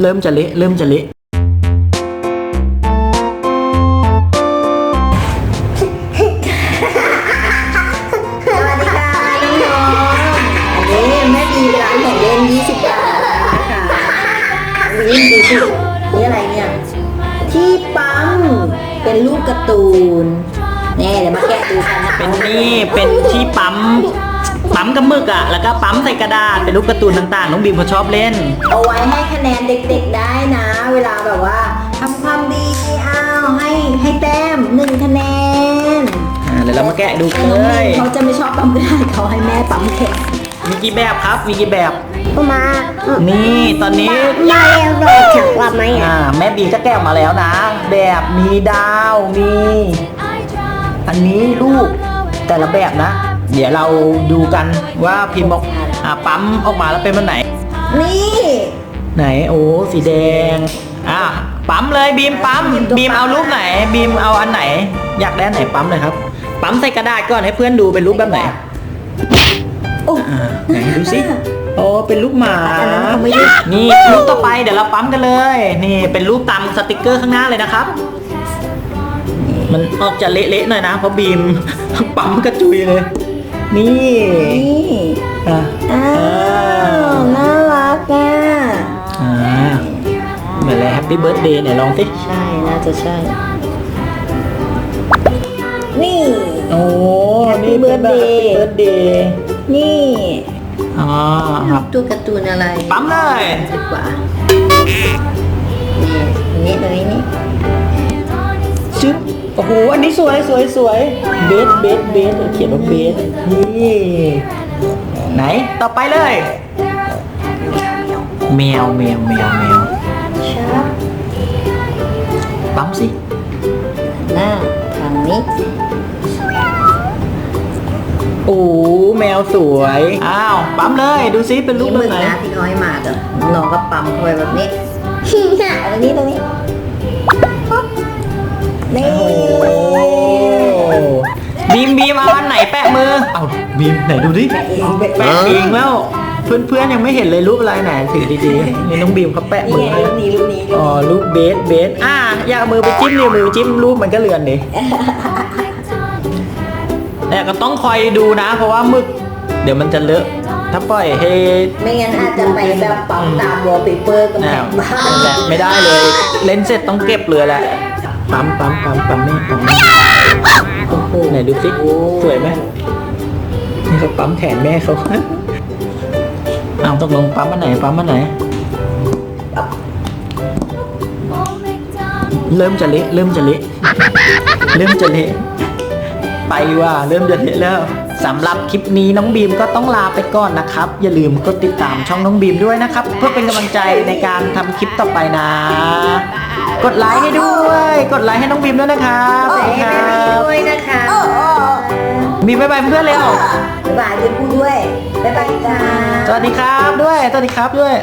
เริ่มจะเละเริ่มจะเละสวัสดีค่ะน้องๆอันนี้แม่บีไปร้านของเล่น20บาทนะคะนี่ดูสินี่อะไรเนี่ย ที่ปั๊มเป็นรูปการ์ตูนนี่เดี๋ยวมาแกะดูกันนะคะเป็นนี่เป็นที่ปั๊ม ปั๊มกับมึกอะแล้วก็ปั๊มใส่กระดาษเป็นรูปการ์ตูนต่างๆ น้องบีมเขาชอบเล่น เอาไว้ให้คะแนนเด็กๆได้นะ เวลาแบบว่าทำความดีอ้าวให้ให้แต้มหนึ่งคะแนนอ่าเดี๋ยวเรามาแกะดูกันน้องเลเมยย์เขาจะไม่ชอบปั๊มกระดาษเขาให้แม่ปั๊มแขนมีกี่แบบครับ มีกี่แบบ มานี่ตอนนี้ มาเรียนรอถึงว่าไหมอ่าอะแม่บีก็แกะออกมาแล้วนะ แบบมีดาวมี อันนี้รูปแต่ละแบบนะ เดี๋ยวเราดูกันว่าพิมพ์ออกอ่าปั๊มออกมาแล้วเป็นวันไหน นี่ไหนโอ้สีแดงอะปั๊มเลยบีมปั๊มบีมเอารูปไหน บีมเอาอันไหน อยากได้อันไหนปั๊มเลยครับ ปั๊มใส่กระดาษก่อนให้เพื่อนดูเป็นรูปแบบไหนโอ้อ่าไหนดูสิโอ้เป็นรูปหมา อันนั้นเขาไม่ได้นี่รูปต่อไปเดี๋ยวเราปั๊มกันเลย นี่เป็นรูปตามสติกเกอร์ข้างหน้าเลยนะครับ มันออกจะเละๆหน่อยนะเพราะบีม ปั๊มกระจุยเลย นี่นี่อะอ้าวน่ารักอะอ่าเหมือนอะไรแฮปปี้เบิร์ดเดย์เนี่ยลองสิใช่น่าจะใช่ นี่ โอ้ Happy นี่เป็นแบบ birthday Happy birthday นี่อ๋อครับตัวการ์ตูนอะไรปั๊มเลยดีกว่านี่นี่ตรงนี้นี่ จึ๊บโอ้โหอันนี้สวยสวยสวยเบสเบสเบสเขียนว่าเบสนี่ไหนต่อไปเลย แมวแมวแมวแมวชับปั๊มสิหน้าทางนี้โอ้แมวสวยอ้าวปั๊มเลยดูซิเป็นรูนี่ปมึแบบกไหนนะที่เขาให้มาเด้อน้องๆก็ปั๊มเข้าไปแบบนี้ตรงนี้ตรงนี้ อเอาบีมไหนดูดิแปะเองแปะแปะเองแล้ว เพื่อนๆยังไม่เห็นเลยรูปอะไรไหนถือดีๆนี่น้องบีมเขาแปะนี่มือไงให้รูปนี้รูปนี้รูอ๋อปนี้รูปเบสเบสอะอย่าเอามือไปจิ้มเนี่ยมือไปจิ้มรูปมันก็เลือนดิแต่ก็ต้องคอยดูนะ เพราะว่าหมึก เดี๋ยวมันจะเลอะถ้าปล่อยให้ไม่งั้นอาจจะไปแบบปั๊มตามวอลเปเปอร์กับแนแม่วบ้านั่นแหละนไม่ได้เลย เล่นเสร็จต้องเก็บเลยแหละปั๊มปั๊มปั๊มปั๊มนี่ปั๊มนี่โอ้โหไหน ดูสิสวยไหมนี่เขาปั๊มแขนแม่เขาเอาตกลงปั๊มอันไหนปั๊มอันไหน เริ่มจะเละเริ่มจะเละเริ่มจะเละไปว่าเริ่มจะเละแล้วสำหรับคลิปนี้น้องบีมก็ต้องลาไปก่อนนะครับ อย่าลืมกดติดตามช่องน้องบีมด้วยนะครับ เพื่อเป็นกำลังใจในการทำคลิปต่อไปนะ กดไลค์ให้ด้วย กดไลค์ให้น้องบีมด้วยนะครับสวัสดีคแม่รับีบด้วยนะคะบีมบ๊ายบายเพื่อนเร็วบ๊ายบายด้วยพูดด้วยบ๊ายบายจ้า สวัสดีครับด้วย สวัสดีครับด้วย